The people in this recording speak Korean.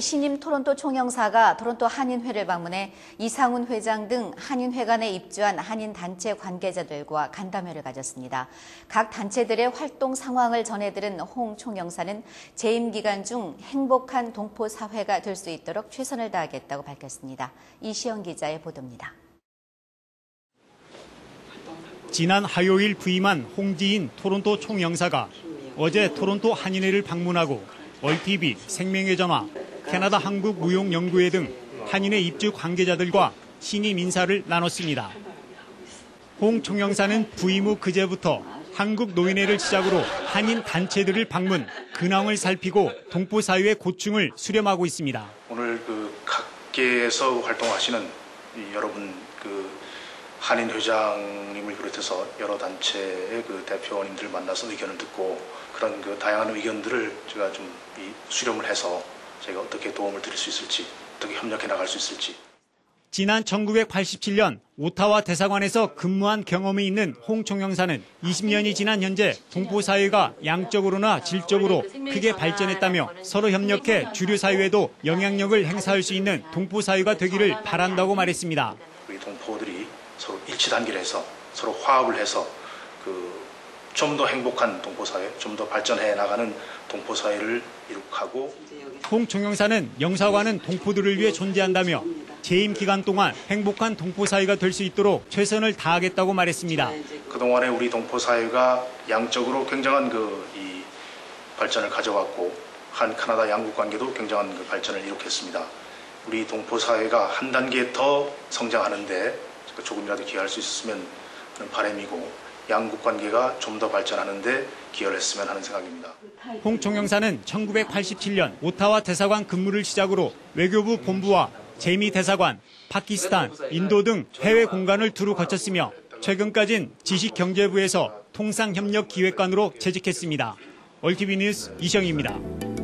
신임 토론토 총영사가 토론토 한인회를 방문해 이상훈 회장 등 한인회관에 입주한 한인 단체 관계자들과 간담회를 가졌습니다. 각 단체들의 활동 상황을 전해들은 홍 총영사는 재임 기간 중 행복한 동포 사회가 될 수 있도록 최선을 다하겠다고 밝혔습니다. 이시영 기자의 보도입니다. 지난 화요일 부임한 홍지인 토론토 총영사가 어제 토론토 한인회를 방문하고 얼TV, 생명의 전화, 캐나다 한국 무용 연구회 등 한인회 입주 관계자들과 신임 인사를 나눴습니다. 홍 총영사는 부임 후 그제부터 한국 노인회를 시작으로 한인 단체들을 방문, 근황을 살피고 동포 사회의 고충을 수렴하고 있습니다. 오늘 그 각계에서 활동하시는 여러분 그 한인 회장님을 비롯해서 여러 단체의 그 대표님들 만나서 의견을 듣고 그런 그 다양한 의견들을 제가 좀 수렴을 해서 제가 어떻게 도움을 드릴 수 있을지, 어떻게 협력해 나갈 수 있을지. 지난 1987년 오타와 대사관에서 근무한 경험이 있는 홍 총영사는 20년이 지난 현재 동포 사회가 양적으로나 질적으로 크게 발전했다며 서로 협력해 주류 사회에도 영향력을 행사할 수 있는 동포 사회가 되기를 바란다고 말했습니다. 우리 동포들이 서로 일치 단결 해서 서로 화합을 해서 그 좀 더 행복한 동포 사회, 좀 더 발전해 나가는 동포 사회를 이룩하고 홍 총영사는 영사관은 동포들을 위해 존재한다며 재임 기간 동안 행복한 동포 사회가 될 수 있도록 최선을 다하겠다고 말했습니다. 그동안에 우리 동포 사회가 양적으로 굉장한 그 이 발전을 가져왔고 한 카나다 양국 관계도 굉장한 그 발전을 이룩했습니다. 우리 동포 사회가 한 단계 더 성장하는데 조금이라도 기여할 수 있었으면 하는 바람이고 양국 관계가 좀 더 발전하는 데 기여를 했으면 하는 생각입니다. 홍 총영사는 1987년 오타와 대사관 근무를 시작으로 외교부 본부와 재미 대사관, 파키스탄, 인도 등 해외 공간을 두루 거쳤으며 최근까진 지식경제부에서 통상협력기획관으로 재직했습니다. 얼티비 뉴스 이정입니다.